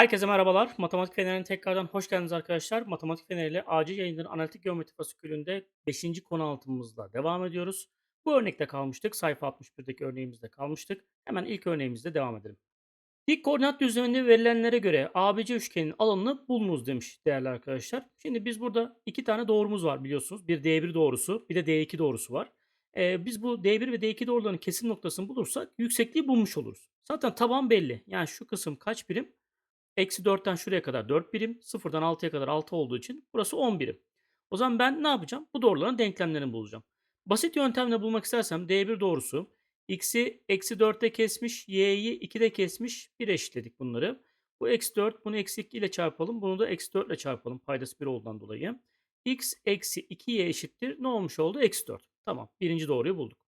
Herkese merhabalar. Matematik Feneri'ne tekrardan hoş geldiniz arkadaşlar. Matematik Feneri ile acil yayınların analitik geometri fasikülünde 5. konu altımızla devam ediyoruz. Bu örnekte kalmıştık. Sayfa 61'deki örneğimizde kalmıştık. Hemen ilk örneğimizde devam edelim. Dik koordinat düzleminde verilenlere göre ABC üçgenin alanını bulunuz demiş değerli arkadaşlar. Şimdi biz burada iki tane doğrumuz var biliyorsunuz. Bir D1 doğrusu bir de D2 doğrusu var. Ee, biz bu D1 ve D2 doğruların kesim noktasını bulursak yüksekliği bulmuş oluruz. Zaten taban belli. Yani şu kısım kaç birim? Eksi 4'ten şuraya kadar 4 birim. 0'dan 6'ya kadar 6 olduğu için burası 10 birim. O zaman ben ne yapacağım? Bu doğruların denklemlerini bulacağım. Basit yöntemle bulmak istersem D1 doğrusu x'i eksi 4'te kesmiş, y'yi 2'de kesmiş. 1 eşitledik bunları. Bu eksi 4 bunu eksi 2 ile çarpalım. Bunu da eksi 4 ile çarpalım paydası 1 olduğundan dolayı. x eksi 2y eşittir. Ne olmuş oldu? Eksi 4. Tamam birinci doğruyu bulduk.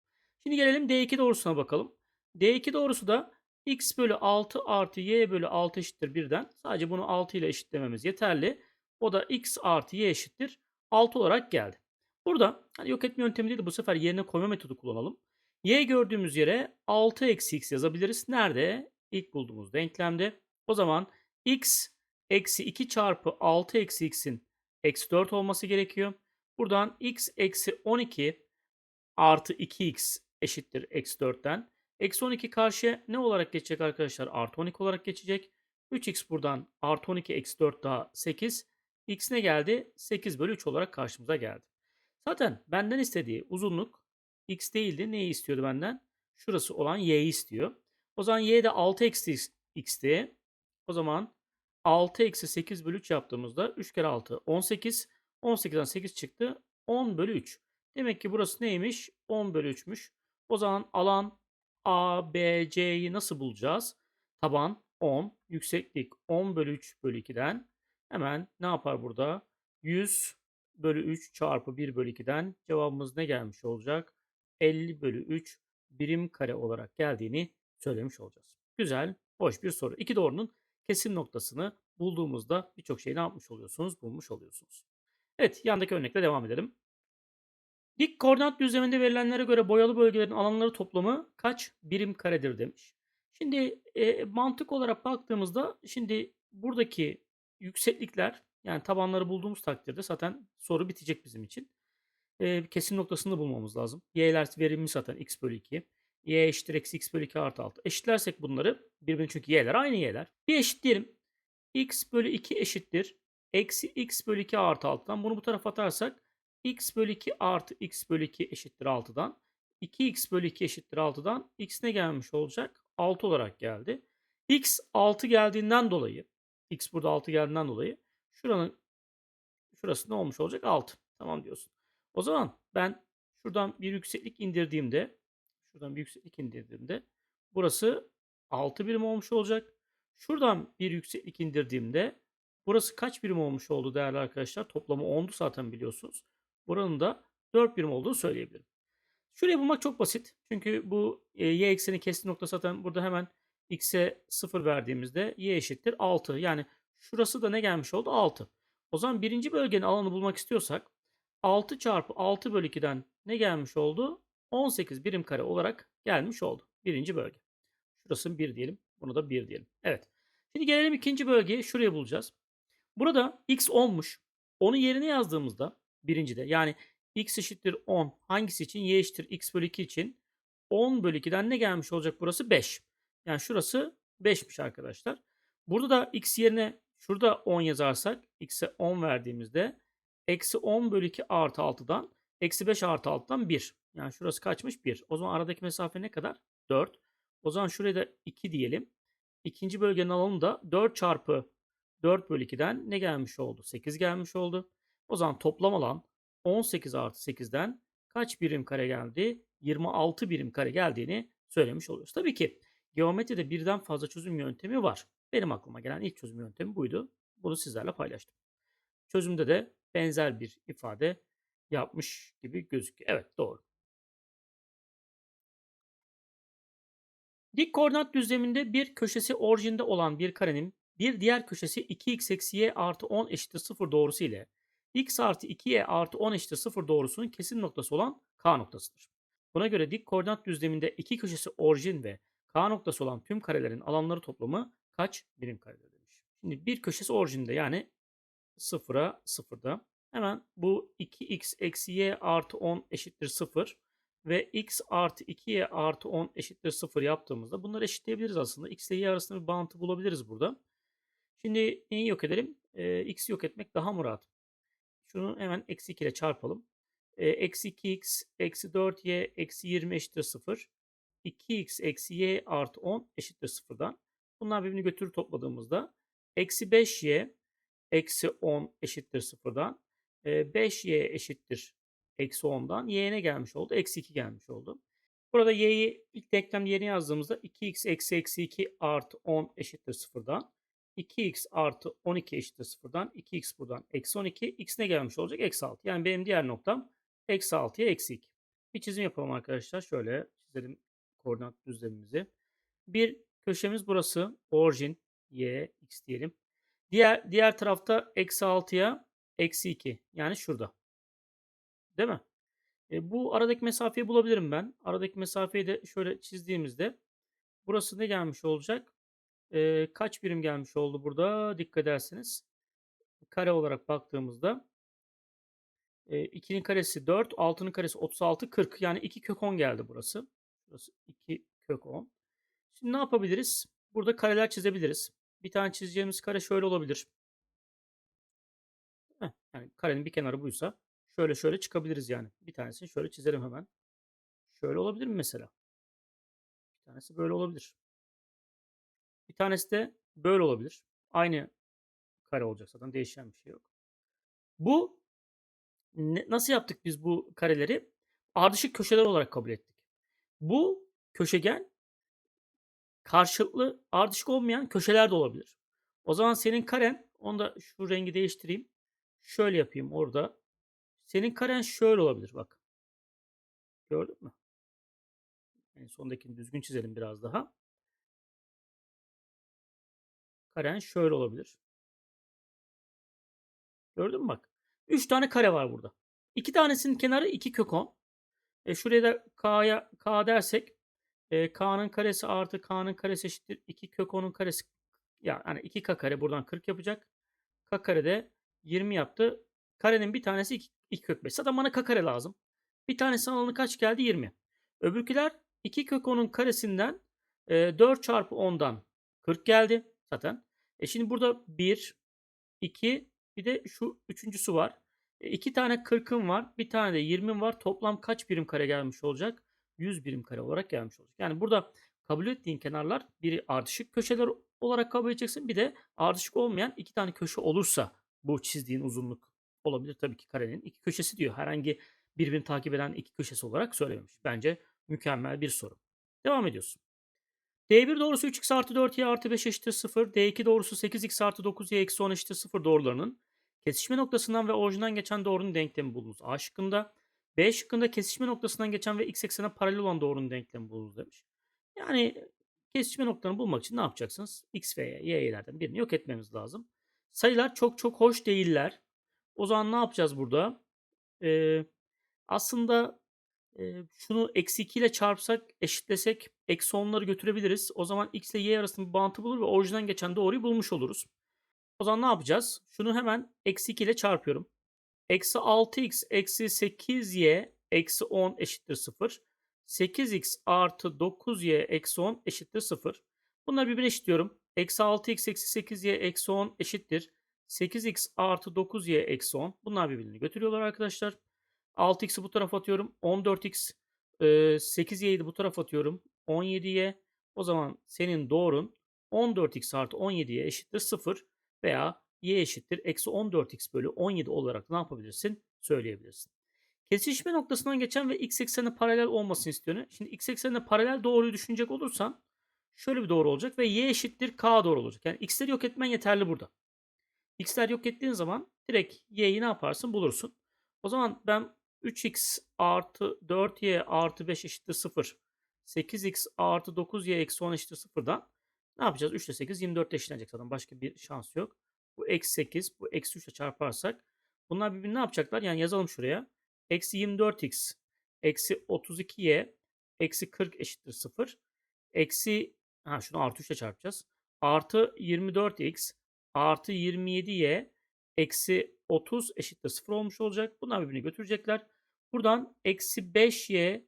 Şimdi gelelim D2 doğrusuna bakalım. D2 doğrusu da x bölü 6 artı y bölü 6 eşittir 1'den. Sadece bunu 6 ile eşitlememiz yeterli. O da x artı y eşittir 6 olarak geldi. Burada hani yok etme yöntemi değil de bu sefer yerine koyma metodu kullanalım. y gördüğümüz yere 6 eksi x yazabiliriz. Nerede? İlk bulduğumuz denklemde. O zaman x eksi 2 çarpı 6 eksi x'in eksi 4 olması gerekiyor. Buradan x eksi 12 artı 2x eşittir eksi 4'ten. Eksi 12 karşıya ne olarak geçecek arkadaşlar? Artı 12 olarak geçecek. 3x buradan artı 12 eksi 4 daha 8. x ne geldi? 8 bölü 3 olarak karşımıza geldi. Zaten benden istediği uzunluk x değildi. Neyi istiyordu benden? Şurası olan y'yi istiyor. O zaman y de 6 eksi x'ti. O zaman 6 eksi 8 bölü 3 yaptığımızda 3 kere 6 18. 18'den 8 çıktı. 10 bölü 3. Demek ki burası neymiş? 10 bölü 3'müş. O zaman alan A, B, C'yi nasıl bulacağız? Taban 10, yükseklik 10 bölü 3 bölü 2'den hemen ne yapar burada? 100 bölü 3 çarpı 1 bölü 2'den cevabımız ne gelmiş olacak? 50 bölü 3 birim kare olarak geldiğini söylemiş olacağız. Güzel, hoş bir soru. İki doğrunun kesim noktasını bulduğumuzda birçok şeyi ne yapmış oluyorsunuz? Bulmuş oluyorsunuz. Evet, yandaki örnekle devam edelim. Dik koordinat düzleminde verilenlere göre boyalı bölgelerin alanları toplamı kaç birim karedir demiş. Şimdi e, mantık olarak baktığımızda şimdi buradaki yükseklikler yani tabanları bulduğumuz takdirde zaten soru bitecek bizim için. E, kesim noktasını bulmamız lazım. Y'ler verilmiş zaten x bölü 2. Y eşittir eksi x bölü 2 artı 6. Eşitlersek bunları birbirine çünkü y'ler aynı y'ler. Bir eşitleyelim. x bölü 2 eşittir. Eksi x bölü 2 artı 6'dan bunu bu tarafa atarsak x bölü 2 artı x bölü 2 eşittir 6'dan. 2x bölü 2 eşittir 6'dan x ne gelmiş olacak? 6 olarak geldi. x 6 geldiğinden dolayı x burada 6 geldiğinden dolayı şuranın şurası ne olmuş olacak? 6. Tamam diyorsun. O zaman ben şuradan bir yükseklik indirdiğimde şuradan bir yükseklik indirdiğimde burası 6 birim olmuş olacak. Şuradan bir yükseklik indirdiğimde burası kaç birim olmuş oldu değerli arkadaşlar? Toplamı 10'du zaten biliyorsunuz. Buranın da 4 birim olduğunu söyleyebilirim. Şurayı bulmak çok basit. Çünkü bu e, y ekseni kesti nokta zaten burada hemen x'e 0 verdiğimizde y eşittir 6. Yani şurası da ne gelmiş oldu? 6. O zaman birinci bölgenin alanı bulmak istiyorsak 6 çarpı 6 bölü 2'den ne gelmiş oldu? 18 birim kare olarak gelmiş oldu. Birinci bölge. Şurası 1 diyelim. Bunu da 1 diyelim. Evet. Şimdi gelelim ikinci bölgeyi. Şuraya bulacağız. Burada x 10'muş. Onu yerine yazdığımızda birincide yani x eşittir 10 hangisi için? y eşittir x bölü 2 için 10 bölü 2'den ne gelmiş olacak burası? 5. Yani şurası 5'miş arkadaşlar. Burada da x yerine şurada 10 yazarsak x'e 10 verdiğimizde eksi 10 bölü 2 artı 6'dan eksi 5 artı 6'dan 1. Yani şurası kaçmış? 1. O zaman aradaki mesafe ne kadar? 4. O zaman şuraya da 2 diyelim. İkinci bölgenin alanı da 4 çarpı 4 bölü 2'den ne gelmiş oldu? 8 gelmiş oldu. O zaman toplam alan 18 artı 8'den kaç birim kare geldi? 26 birim kare geldiğini söylemiş oluyoruz. Tabii ki geometride birden fazla çözüm yöntemi var. Benim aklıma gelen ilk çözüm yöntemi buydu. Bunu sizlerle paylaştım. Çözümde de benzer bir ifade yapmış gibi gözüküyor. Evet doğru. Dik koordinat düzleminde bir köşesi orijinde olan bir karenin bir diğer köşesi 2x eksi y artı 10 eşittir 0 doğrusu ile x artı 2y artı 10 eşittir 0 doğrusunun kesim noktası olan K noktasıdır. Buna göre dik koordinat düzleminde iki köşesi orijin ve K noktası olan tüm karelerin alanları toplamı kaç birim karedir demiş. Şimdi bir köşesi orijinde yani 0'a 0'da. Hemen bu 2x eksi y artı 10 eşittir 0 ve x artı 2y artı 10 eşittir 0 yaptığımızda bunları eşitleyebiliriz aslında. x ile y arasında bir bağıntı bulabiliriz burada. Şimdi neyi yok edelim? Ee, x'i yok etmek daha mı rahat? Şunu hemen eksi 2 ile çarpalım. Eksi 2x eksi 4y eksi 20 eşittir 0. 2x eksi y artı 10 eşittir 0'dan. Bunlar birbirini götürür topladığımızda eksi 5y eksi 10 eşittir 0'dan. 5y eşittir eksi 10'dan. y'ye gelmiş oldu? Eksi 2 gelmiş oldu. Burada y'yi ilk denklem yerine yazdığımızda 2x eksi eksi 2 artı 10 eşittir 0'dan. 2x artı 12 eşittir 0'dan. 2x buradan eksi 12. x ne gelmiş olacak? Eksi 6. Yani benim diğer noktam eksi 6'ya eksi 2. Bir çizim yapalım arkadaşlar. Şöyle çizelim koordinat düzlemimizi. Bir köşemiz burası. Orijin y x diyelim. Diğer diğer tarafta eksi 6'ya eksi 2. Yani şurada. Değil mi? E, bu aradaki mesafeyi bulabilirim ben. Aradaki mesafeyi de şöyle çizdiğimizde burası ne gelmiş olacak? E, kaç birim gelmiş oldu burada? Dikkat ederseniz. Kare olarak baktığımızda e, 2'nin karesi 4, 6'nın karesi 36, 40. Yani 2 kök 10 geldi burası. Burası 2 kök 10. Şimdi ne yapabiliriz? Burada kareler çizebiliriz. Bir tane çizeceğimiz kare şöyle olabilir. Heh, yani karenin bir kenarı buysa şöyle şöyle çıkabiliriz yani. Bir tanesini şöyle çizelim hemen. Şöyle olabilir mi mesela? Bir tanesi böyle olabilir. Bir tanesi de böyle olabilir. Aynı kare olacak zaten değişen bir şey yok. Bu ne, nasıl yaptık biz bu kareleri? Ardışık köşeler olarak kabul ettik. Bu köşegen karşılıklı ardışık olmayan köşeler de olabilir. O zaman senin karen, onu da şu rengi değiştireyim. Şöyle yapayım orada. Senin karen şöyle olabilir bak. Gördün mü? En sondakini düzgün çizelim biraz daha. Karen şöyle olabilir. Gördün mü bak? 3 tane kare var burada. 2 tanesinin kenarı 2 kök 10. E şuraya da k'ya k dersek e, k'nın karesi artı k'nın karesi eşittir 2 kök 10'un karesi yani 2k kare buradan 40 yapacak. k kare de 20 yaptı. Karenin bir tanesi 2, 2 kök 5. Zaten bana k kare lazım. Bir tanesi alanı kaç geldi? 20. Öbürküler 2 kök 10'un karesinden e, 4 çarpı 10'dan 40 geldi zaten. E şimdi burada 1, 2 bir de şu üçüncüsü var. E, iki tane 40'ım var. Bir tane de 20'm var. Toplam kaç birim kare gelmiş olacak? 100 birim kare olarak gelmiş olacak. Yani burada kabul ettiğin kenarlar biri ardışık köşeler olarak kabul edeceksin. Bir de ardışık olmayan iki tane köşe olursa bu çizdiğin uzunluk olabilir tabii ki karenin. iki köşesi diyor. Herhangi birbirini takip eden iki köşesi olarak söylememiş. Bence mükemmel bir soru. Devam ediyorsun. D1 doğrusu 3x artı 4y artı 5 eşittir 0. D2 doğrusu 8x artı 9y eksi 10 eşittir 0 doğrularının kesişme noktasından ve orijinden geçen doğrunun denklemi bulunuz. A şıkkında. B şıkkında kesişme noktasından geçen ve x eksene paralel olan doğrunun denklemi bulunuz demiş. Yani kesişme noktalarını bulmak için ne yapacaksınız? X ve Y, Y'lerden birini yok etmemiz lazım. Sayılar çok çok hoş değiller. O zaman ne yapacağız burada? Ee, aslında e, şunu eksi 2 ile çarpsak, eşitlesek eksi 10'ları götürebiliriz. O zaman x ile y arasında bir bağıntı bulur ve orijinden geçen doğruyu bulmuş oluruz. O zaman ne yapacağız? Şunu hemen eksi 2 ile çarpıyorum. Eksi 6x eksi 8y eksi 10 eşittir 0. 8x artı 9y eksi 10 eşittir 0. Bunları birbirine eşitliyorum. Eksi 6x eksi 8y eksi 10 eşittir. 8x artı 9y eksi 10. Bunlar birbirini götürüyorlar arkadaşlar. 6x'i bu tarafa atıyorum. 14x 8y'yi de bu tarafa atıyorum. 17y. O zaman senin doğrun 14x artı 17y eşittir 0 veya y eşittir eksi 14x bölü 17 olarak ne yapabilirsin? Söyleyebilirsin. Kesişme noktasından geçen ve x eksenine paralel olmasını istiyor. Şimdi x eksenine paralel doğruyu düşünecek olursan şöyle bir doğru olacak ve y eşittir k doğru olacak. Yani x'leri yok etmen yeterli burada. x'ler yok ettiğin zaman direkt y'yi ne yaparsın bulursun. O zaman ben 3x artı 4y artı 5 eşittir 0. 8x artı 9y eksi 10 eşittir 0'dan ne yapacağız? 3 ile 8 24 eşitlenecek zaten. Başka bir şans yok. Bu eksi 8. Bu eksi 3 ile çarparsak bunlar birbirini ne yapacaklar? Yani yazalım şuraya. Eksi 24x eksi 32y eksi 40 eşittir 0. Eksi ha şunu artı 3 ile çarpacağız. Artı 24x artı 27y eksi 30 eşittir 0 olmuş olacak. Bunlar birbirini götürecekler. Buradan eksi 5y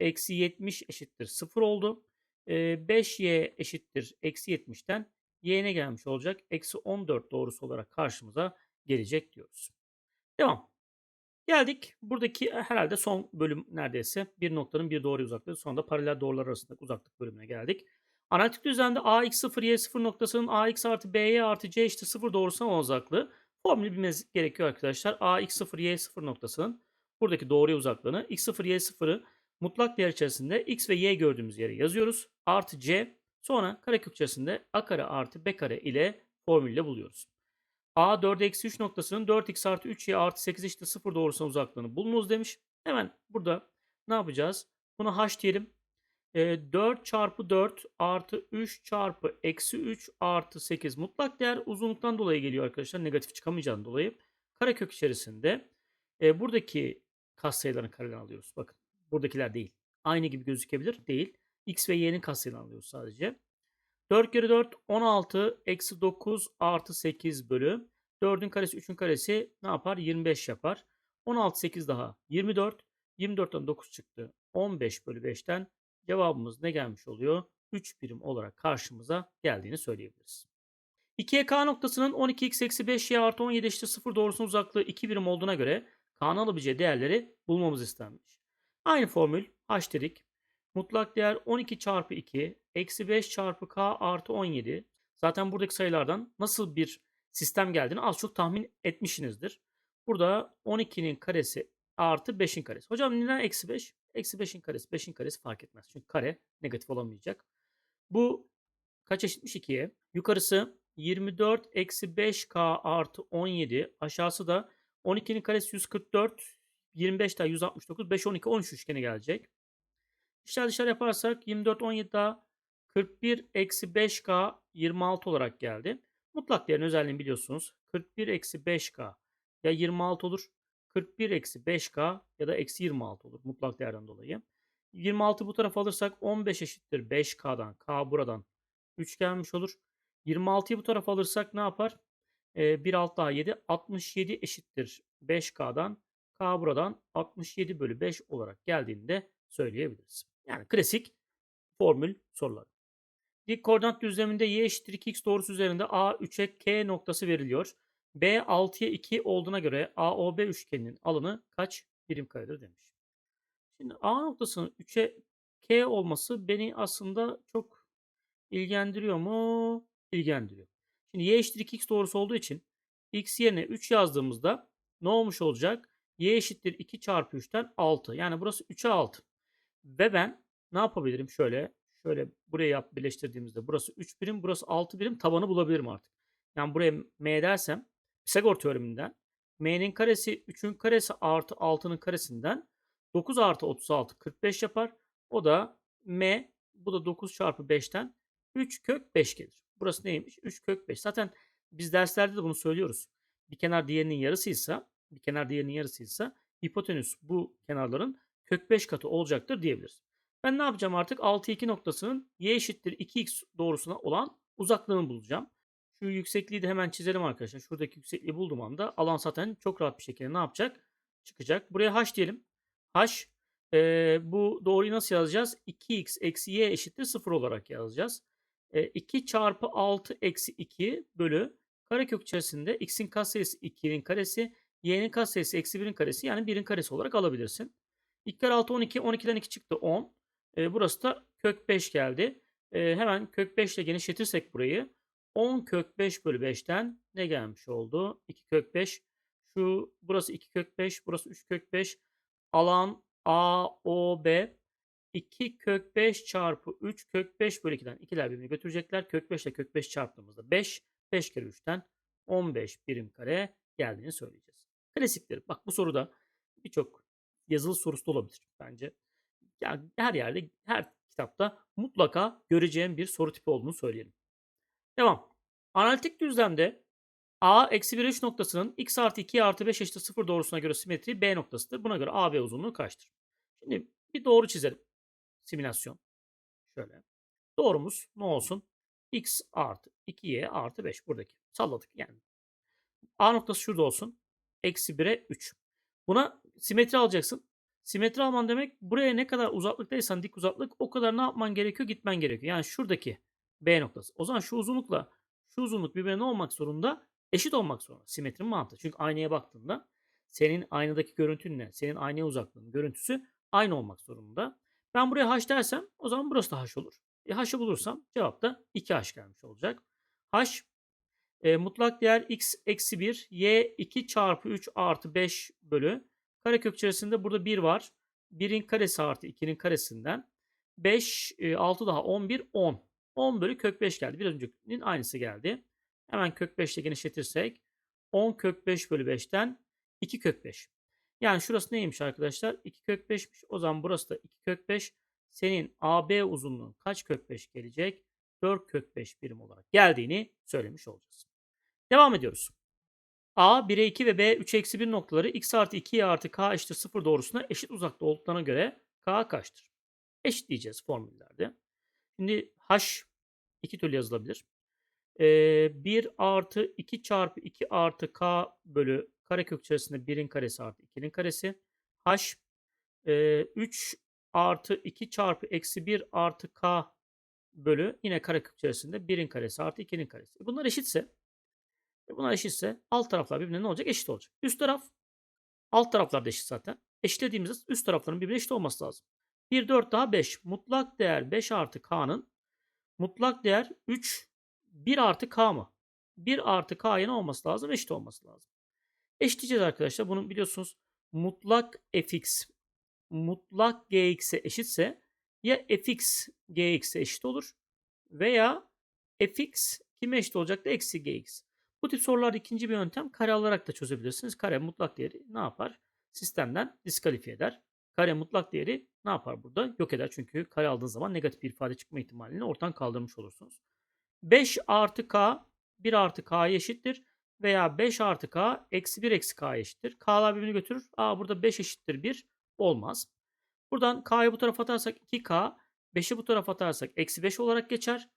eksi 70 eşittir 0 oldu. Ee, 5y eşittir eksi 70'ten y'ne gelmiş olacak. Eksi 14 doğrusu olarak karşımıza gelecek diyoruz. Devam. Geldik. Buradaki herhalde son bölüm neredeyse bir noktanın bir doğru uzaklığı. Sonra paralel doğrular arasındaki uzaklık bölümüne geldik. Analitik düzlemde ax0 y0 noktasının ax artı by artı c eşittir 0 doğrusuna uzaklığı formülü bilmeniz gerekiyor arkadaşlar. ax0 y0 noktasının buradaki doğruya uzaklığını x0 y0'ı mutlak değer içerisinde x ve y gördüğümüz yere yazıyoruz. Artı c sonra karekök içerisinde a kare artı b kare ile formülle buluyoruz. A 4 eksi 3 noktasının 4x artı 3y artı 8 eşittir 0 doğrusuna uzaklığını bulunuz demiş. Hemen burada ne yapacağız? Bunu h diyelim. E, 4 çarpı 4 artı 3 çarpı eksi 3 artı 8 mutlak değer uzunluktan dolayı geliyor arkadaşlar. Negatif çıkamayacağından dolayı. Karekök içerisinde e, buradaki katsayıların karelerini alıyoruz. Bakın buradakiler değil. Aynı gibi gözükebilir. Değil. X ve Y'nin katsayılarını alıyoruz sadece. 4 kere 4 16 eksi 9 artı 8 bölü 4'ün karesi 3'ün karesi ne yapar? 25 yapar. 16 8 daha 24. 24'ten 9 çıktı. 15 bölü 5'ten cevabımız ne gelmiş oluyor? 3 birim olarak karşımıza geldiğini söyleyebiliriz. 2'ye K noktasının 12x eksi 5y artı 17 eşittir 0 doğrusunun uzaklığı 2 birim olduğuna göre K'nın alabileceği değerleri bulmamız istenmiş. Aynı formül h dedik. Mutlak değer 12 çarpı 2 eksi 5 çarpı k artı 17. Zaten buradaki sayılardan nasıl bir sistem geldiğini az çok tahmin etmişsinizdir. Burada 12'nin karesi artı 5'in karesi. Hocam neden eksi 5? Eksi 5'in karesi. 5'in karesi fark etmez. Çünkü kare negatif olamayacak. Bu kaç eşitmiş 2'ye? Yukarısı 24 eksi 5k artı 17. Aşağısı da 12'nin karesi 144. 25 daha 169. 5, 12, 13 üçgeni gelecek. İşler dışarı yaparsak 24, 17 daha 41 eksi 5k 26 olarak geldi. Mutlak değerin özelliğini biliyorsunuz. 41 eksi 5k ya 26 olur. 41 eksi 5k ya da eksi 26 olur mutlak değerden dolayı. 26 bu tarafa alırsak 15 eşittir 5k'dan k buradan 3 gelmiş olur. 26'yı bu tarafa alırsak ne yapar? Ee, 1 alt daha 7 67 eşittir 5k'dan k buradan 67 bölü 5 olarak geldiğinde söyleyebiliriz. Yani klasik formül soruları. Dik koordinat düzleminde y eşittir 2x doğrusu üzerinde a 3'e k noktası veriliyor. b 6'ya 2 olduğuna göre AOB üçgeninin alanı kaç birim karedir demiş. Şimdi a noktasının 3'e k olması beni aslında çok ilgilendiriyor mu? İlgilendiriyor. Şimdi y eşittir 2x doğrusu olduğu için x yerine 3 yazdığımızda ne olmuş olacak? Y eşittir 2 çarpı 3'ten 6. Yani burası 3'e 6. Ve ben ne yapabilirim? Şöyle şöyle buraya yap birleştirdiğimizde burası 3 birim, burası 6 birim tabanı bulabilirim artık. Yani buraya m dersem Pisagor teoreminden m'nin karesi 3'ün karesi artı 6'nın karesinden 9 artı 36 45 yapar. O da m bu da 9 çarpı 5'ten 3 kök 5 gelir. Burası neymiş? 3 kök 5. Zaten biz derslerde de bunu söylüyoruz. Bir kenar diğerinin yarısıysa bir kenar diğerinin yarısıysa hipotenüs bu kenarların kök 5 katı olacaktır diyebiliriz. Ben ne yapacağım artık? 6 2 noktasının y eşittir 2x doğrusuna olan uzaklığını bulacağım. Şu yüksekliği de hemen çizelim arkadaşlar. Şuradaki yüksekliği bulduğum anda alan zaten çok rahat bir şekilde ne yapacak? Çıkacak. Buraya h diyelim. h e, bu doğruyu nasıl yazacağız? 2x eksi y eşittir 0 olarak yazacağız. E, 2 çarpı 6 eksi 2 bölü karekök içerisinde x'in katsayısı 2'nin karesi y'nin katsayısı eksi 1'in karesi yani 1'in karesi olarak alabilirsin. 2 kere 6 12. 12'den 2 çıktı 10. E, burası da kök 5 geldi. E, hemen kök 5 ile genişletirsek burayı 10 kök 5 bölü 5'ten ne gelmiş oldu? 2 kök 5. Şu burası 2 kök 5. Burası 3 kök 5. Alan A, O, B 2 kök 5 çarpı 3 kök 5 bölü 2'den 2'ler birbirini götürecekler. Kök 5 ile kök 5 çarptığımızda 5. 5 kere 3'ten 15 birim kare geldiğini söyleyeceğiz. Klasiktir. Bak bu soruda birçok yazılı sorusu da olabilir bence. Yani her yerde, her kitapta mutlaka göreceğim bir soru tipi olduğunu söyleyelim. Devam. Analitik düzlemde A eksi 1 3 noktasının x artı 2 artı 5 eşittir 0 doğrusuna göre simetri B noktasıdır. Buna göre AB uzunluğu kaçtır? Şimdi bir doğru çizelim. Simülasyon. Şöyle. Doğrumuz ne olsun? x artı 2y artı 5 buradaki. Salladık yani. A noktası şurada olsun. Eksi 1'e 3. Buna simetri alacaksın. Simetri alman demek buraya ne kadar uzaklıktaysan dik uzaklık o kadar ne yapman gerekiyor? Gitmen gerekiyor. Yani şuradaki B noktası. O zaman şu uzunlukla şu uzunluk birbirine ne olmak zorunda? Eşit olmak zorunda. Simetrinin mantığı. Çünkü aynaya baktığında senin aynadaki görüntünle senin aynaya uzaklığın görüntüsü aynı olmak zorunda. Ben buraya h dersem o zaman burası da h olur. E h'ı bulursam cevap da 2h gelmiş olacak. h e, mutlak değer x eksi 1 y 2 çarpı 3 artı 5 bölü karekök içerisinde burada 1 var. 1'in karesi artı 2'nin karesinden 5 e, 6 daha 11 10. 10 bölü kök 5 geldi. Biraz öncekinin aynısı geldi. Hemen kök 5 ile genişletirsek 10 kök 5 bölü 5'ten 2 kök 5. Yani şurası neymiş arkadaşlar? 2 kök 5'miş. O zaman burası da 2 kök 5. Senin AB uzunluğun kaç kök 5 gelecek? 4 kök 5 birim olarak geldiğini söylemiş olacağız. Devam ediyoruz. A 1'e 2 ve B 3 eksi 1 noktaları x artı 2 y artı k eşittir 0 doğrusuna eşit uzakta olduklarına göre k kaçtır? Eşit diyeceğiz formüllerde. Şimdi h iki türlü yazılabilir. Ee, 1 artı 2 çarpı 2 artı k bölü karekök içerisinde 1'in karesi artı 2'nin karesi. h e, 3 artı 2 çarpı eksi 1 artı k bölü yine karekök içerisinde 1'in karesi artı 2'nin karesi. Bunlar eşitse e bunlar eşitse alt taraflar birbirine ne olacak? Eşit olacak. Üst taraf alt taraflar da eşit zaten. Eşitlediğimizde üst tarafların birbirine eşit olması lazım. 1, 4 daha 5. Mutlak değer 5 artı k'nın mutlak değer 3, 1 artı k mı? 1 artı k'ya ne olması lazım? Eşit olması lazım. Eşitleyeceğiz arkadaşlar. Bunu biliyorsunuz mutlak fx mutlak gx'e eşitse ya fx gx'e eşit olur veya fx kime eşit olacaktı? Eksi gx. Bu tip sorular ikinci bir yöntem kare alarak da çözebilirsiniz. Kare mutlak değeri ne yapar? Sistemden diskalifiye eder. Kare mutlak değeri ne yapar burada? Yok eder çünkü kare aldığınız zaman negatif bir ifade çıkma ihtimalini ortadan kaldırmış olursunuz. 5 artı k 1 artı k eşittir. Veya 5 artı k eksi 1 eksi k eşittir. K'lar birbirini götürür. Aa burada 5 eşittir 1 olmaz. Buradan k'yı bu tarafa atarsak 2k 5'i bu tarafa atarsak eksi 5 olarak geçer.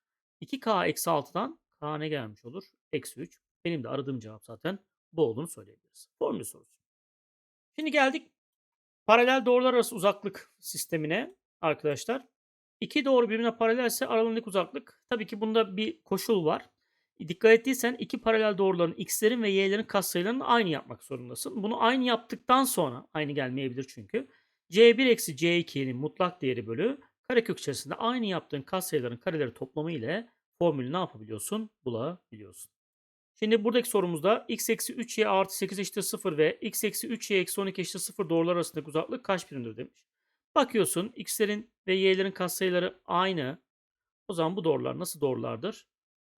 2k eksi 6'dan k ne gelmiş olur? Eksi 3. Benim de aradığım cevap zaten bu olduğunu söyleyebiliriz. Formül sorusu. Şimdi geldik paralel doğrular arası uzaklık sistemine arkadaşlar. İki doğru birbirine paralelse aralarındaki uzaklık. Tabii ki bunda bir koşul var. Dikkat ettiysen iki paralel doğruların x'lerin ve y'lerin katsayılarını aynı yapmak zorundasın. Bunu aynı yaptıktan sonra aynı gelmeyebilir çünkü. c1 eksi c2'nin mutlak değeri bölü karekök içerisinde aynı yaptığın katsayıların kareleri toplamı ile formülü ne yapabiliyorsun? Bulabiliyorsun. Şimdi buradaki sorumuzda x eksi 3y artı 8 eşittir 0 ve x eksi 3y eksi 12 eşittir 0 doğrular arasındaki uzaklık kaç birimdir demiş. Bakıyorsun x'lerin ve y'lerin katsayıları aynı. O zaman bu doğrular nasıl doğrulardır?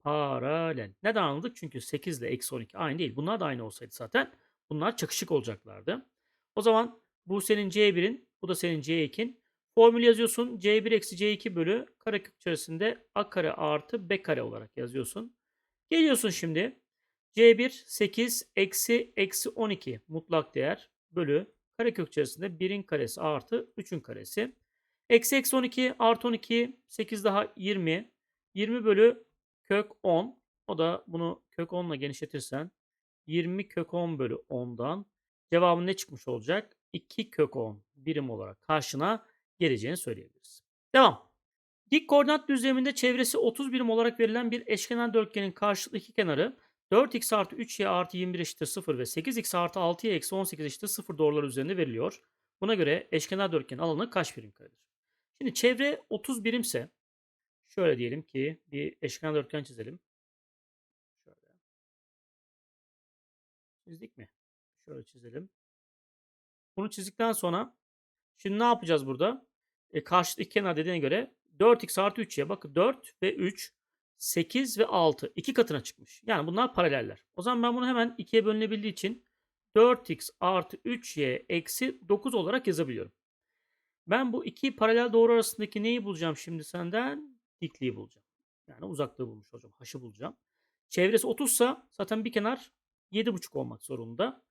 Paralel. Neden anladık? Çünkü 8 ile eksi 12 aynı değil. Bunlar da aynı olsaydı zaten bunlar çakışık olacaklardı. O zaman bu senin C1'in, bu da senin C2'in. Formül yazıyorsun. C1 eksi C2 bölü karekök içerisinde A kare artı B kare olarak yazıyorsun. Geliyorsun şimdi. C1 8 eksi eksi 12 mutlak değer bölü karekök içerisinde 1'in karesi artı 3'ün karesi. Eksi eksi 12 artı 12 8 daha 20. 20 bölü kök 10. O da bunu kök 10 ile genişletirsen 20 kök 10 bölü 10'dan cevabın ne çıkmış olacak? 2 kök 10 birim olarak karşına geleceğini söyleyebiliriz. Devam. Dik koordinat düzleminde çevresi 30 birim olarak verilen bir eşkenar dörtgenin karşılıklı iki kenarı 4x artı 3y artı 21 eşittir 0 ve 8x artı 6y eksi 18 eşittir 0 doğrular üzerinde veriliyor. Buna göre eşkenar dörtgenin alanı kaç birim karedir? Şimdi çevre 30 birimse şöyle diyelim ki bir eşkenar dörtgen çizelim. Şöyle. Çizdik mi? Şöyle çizelim. Bunu çizdikten sonra şimdi ne yapacağız burada? E, karşılıklı kenar dediğine göre 4x artı 3y bakın 4 ve 3 8 ve 6 iki katına çıkmış. Yani bunlar paraleller. O zaman ben bunu hemen ikiye bölünebildiği için 4x artı 3y eksi 9 olarak yazabiliyorum. Ben bu iki paralel doğru arasındaki neyi bulacağım şimdi senden? Dikliği bulacağım. Yani uzaklığı bulmuş olacağım. Haşı bulacağım. Çevresi 30 ise zaten bir kenar 7,5 olmak zorunda.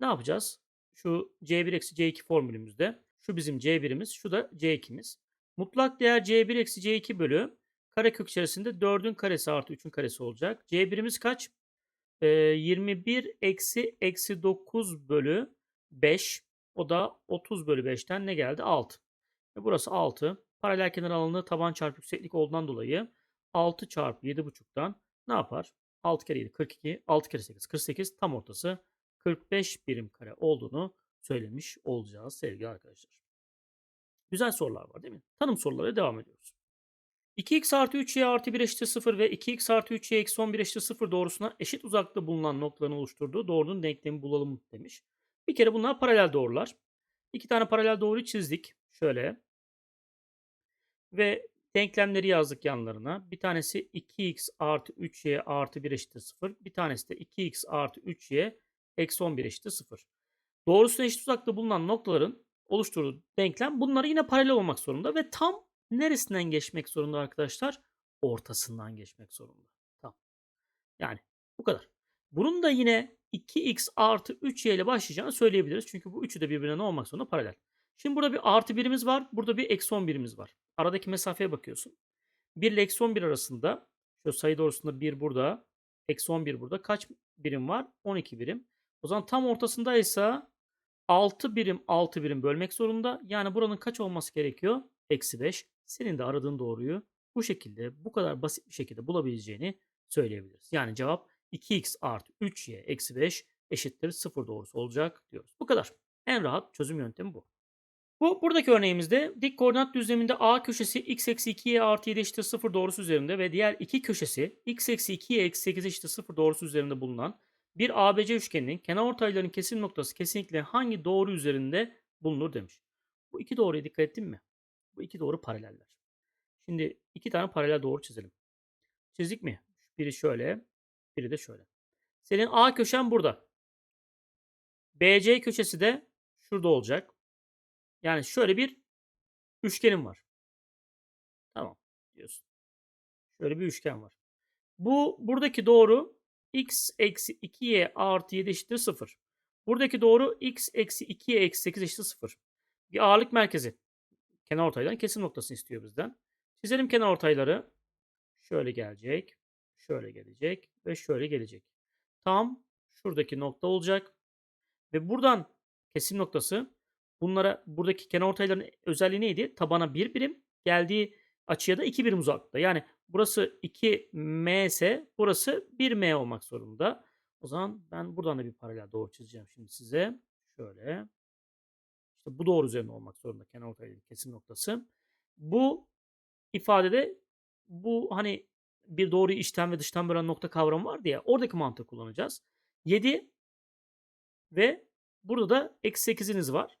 Ne yapacağız? Şu C1 eksi C2 formülümüzde şu bizim C1'imiz, şu da C2'miz. Mutlak değer C1 eksi C2 bölü karekök içerisinde 4'ün karesi artı 3'ün karesi olacak. C1'imiz kaç? Eee, 21 eksi eksi 9 bölü 5. O da 30 bölü 5'ten ne geldi? 6. E burası 6. Paralel kenar alanı taban çarpı yükseklik olduğundan dolayı 6 çarpı 7,5'tan ne yapar? 6 kere 7 42, 6 kere 8 48 tam ortası 45 birim kare olduğunu söylemiş olacağız sevgili arkadaşlar. Güzel sorular var değil mi? Tanım soruları devam ediyoruz. 2x artı 3y artı 1 eşittir 0 ve 2x artı 3y eksi 11 eşittir 0 doğrusuna eşit uzaklıkta bulunan noktaların oluşturduğu doğrunun denklemi bulalım demiş. Bir kere bunlar paralel doğrular. İki tane paralel doğruyu çizdik. Şöyle. Ve denklemleri yazdık yanlarına. Bir tanesi 2x artı 3y artı 1 eşittir 0. Bir tanesi de 2x artı 3y eksi 11 eşittir 0. Doğrusuna eşit uzaklıkta bulunan noktaların oluşturduğu denklem bunları yine paralel olmak zorunda ve tam neresinden geçmek zorunda arkadaşlar? Ortasından geçmek zorunda. Tamam. Yani bu kadar. Bunun da yine 2x artı 3y ile başlayacağını söyleyebiliriz. Çünkü bu üçü de birbirine ne olmak zorunda? Paralel. Şimdi burada bir artı birimiz var. Burada bir eksi 10 birimiz var. Aradaki mesafeye bakıyorsun. 1 ile eksi 11 arasında şu sayı doğrusunda 1 burada. Eksi 11 burada. Kaç birim var? 12 birim. O zaman tam ortasındaysa 6 birim 6 birim bölmek zorunda. Yani buranın kaç olması gerekiyor? Eksi 5. Senin de aradığın doğruyu bu şekilde bu kadar basit bir şekilde bulabileceğini söyleyebiliriz. Yani cevap 2x artı 3y eksi 5 eşittir 0 doğrusu olacak diyoruz. Bu kadar. En rahat çözüm yöntemi bu. Bu buradaki örneğimizde dik koordinat düzleminde A köşesi x eksi 2y artı 7 eşittir 0 doğrusu üzerinde ve diğer iki köşesi x eksi 2y eksi 8 eşittir 0 doğrusu üzerinde bulunan bir ABC üçgeninin kenarortayların kesim noktası kesinlikle hangi doğru üzerinde bulunur demiş. Bu iki doğruya dikkat ettin mi? Bu iki doğru paraleller. Şimdi iki tane paralel doğru çizelim. Çizdik mi? Biri şöyle, biri de şöyle. Senin A köşen burada. BC köşesi de şurada olacak. Yani şöyle bir üçgenim var. Tamam diyorsun. Şöyle bir üçgen var. Bu buradaki doğru x eksi 2y artı 7 eşittir 0. Buradaki doğru x eksi 2y eksi 8 eşittir 0. Bir ağırlık merkezi. Kenar ortaydan kesim noktasını istiyor bizden. Çizelim kenar ortayları. Şöyle gelecek. Şöyle gelecek. Ve şöyle gelecek. Tam şuradaki nokta olacak. Ve buradan kesim noktası bunlara buradaki kenar ortayların özelliği neydi? Tabana 1 birim geldiği açıya da 2 birim uzaklıkta. Yani burası 2m ise burası 1m olmak zorunda. O zaman ben buradan da bir paralel doğru çizeceğim şimdi size. Şöyle. İşte bu doğru üzerinde olmak zorunda kenar ortayların kesim noktası. Bu ifadede bu hani bir doğruyu içten ve dıştan bölen nokta kavramı vardı ya oradaki mantığı kullanacağız. 7 ve burada da eksi 8'iniz var.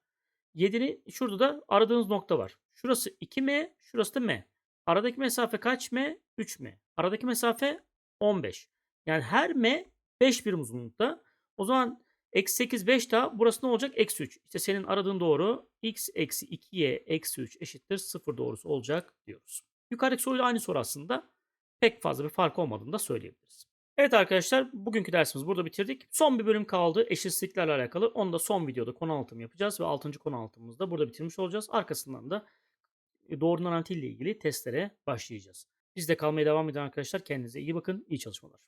7'nin şurada da aradığınız nokta var. Şurası 2m, şurası da m. Aradaki mesafe kaç m? 3m. Aradaki mesafe 15. Yani her m 5 birim uzunlukta. O zaman eksi 8 5 daha burası ne olacak? Eksi 3. İşte senin aradığın doğru x eksi 2y eksi 3 eşittir 0 doğrusu olacak diyoruz. Yukarıdaki soruyla aynı soru aslında. Pek fazla bir fark olmadığını da söyleyebiliriz. Evet arkadaşlar bugünkü dersimizi burada bitirdik. Son bir bölüm kaldı eşitsizliklerle alakalı. Onu da son videoda konu anlatımı yapacağız ve 6. konu anlatımımızı da burada bitirmiş olacağız. Arkasından da doğrunun analitiği ile ilgili testlere başlayacağız. Bizde kalmaya devam edin arkadaşlar. Kendinize iyi bakın. İyi çalışmalar.